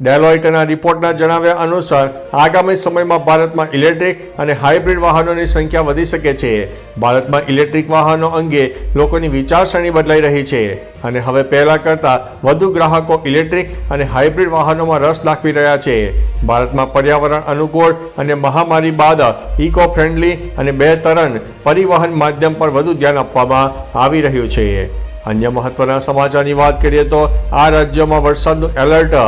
ડેલોઇટના રિપોર્ટના જણાવ્યા અનુસાર, આગામી સમયમાં ભારતમાં ઇલેક્ટ્રિક અને હાઇબ્રિડ વાહનોની સંખ્યા વધી શકે છે. ભારતમાં ઇલેક્ટ્રિક વાહનો અંગે લોકોની વિચારસરણી બદલાઈ રહી છે અને હવે પહેલાં કરતાં વધુ ગ્રાહકો ઇલેક્ટ્રિક અને હાઇબ્રિડ વાહનોમાં રસ દાખવી રહ્યા છે. ભારતમાં પર્યાવરણ અનુકૂળ અને મહામારી બાદ ઇકો ફ્રેન્ડલી અને બે તરણ પરિવહન માધ્યમ પર વધુ ધ્યાન આપવામાં આવી રહ્યું છે. અન્ય મહત્વના સમાચારની વાત કરીએ તો આ રાજ્યોમાં વરસાદનું એલર્ટ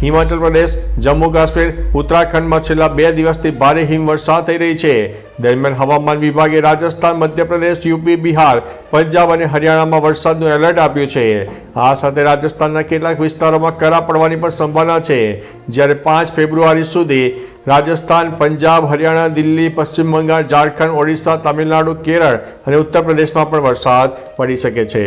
હિમાચલ પ્રદેશ, જમ્મુ કાશ્મીર, ઉત્તરાખંડમાં છેલ્લા બે દિવસથી ભારે હિમવર્ષા થઈ રહી છે. દરમિયાન હવામાન વિભાગે રાજસ્થાન, મધ્યપ્રદેશ, યુપી, બિહાર, પંજાબ અને હરિયાણામાં વરસાદનું એલર્ટ આપ્યું છે. આ સાથે રાજસ્થાનના કેટલાક વિસ્તારોમાં કરા પડવાની પણ સંભાવના છે. જ્યારે પાંચ ફેબ્રુઆરી સુધી રાજસ્થાન, પંજાબ, હરિયાણા, દિલ્હી, પશ્ચિમ બંગાળ, ઝારખંડ, ઓડિશા, તમિલનાડુ, કેરળ અને ઉત્તર પ્રદેશમાં પણ વરસાદ પડી શકે છે.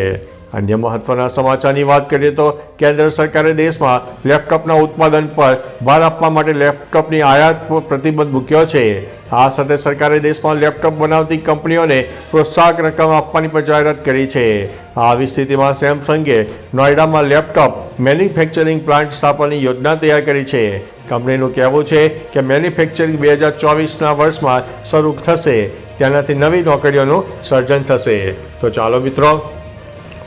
અન્ય મહત્વના સમાચારની વાત કરીએ તો કેન્દ્ર સરકારે દેશમાં લેપટોપના ઉત્પાદન પર ભાર આપવા માટે લેપટોપની આયાત પર પ્રતિબંધ મૂક્યો છે. આ સાથે સરકારે દેશમાં લેપટોપ બનાવતી કંપનીઓને પ્રોત્સાહક રકમ આપવાની પણ જાહેરાત કરી છે. આવી સ્થિતિમાં સેમસંગે નોઈડામાં લેપટોપ મેન્યુફેક્ચરિંગ પ્લાન્ટ સ્થાપવાની યોજના તૈયાર કરી છે. કંપનીનું કહેવું છે કે મેન્યુફેક્ચરિંગ બે હજાર ચોવીસના વર્ષમાં શરૂ થશે. તેનાથી નવી નોકરીઓનું સર્જન થશે. તો ચાલો મિત્રો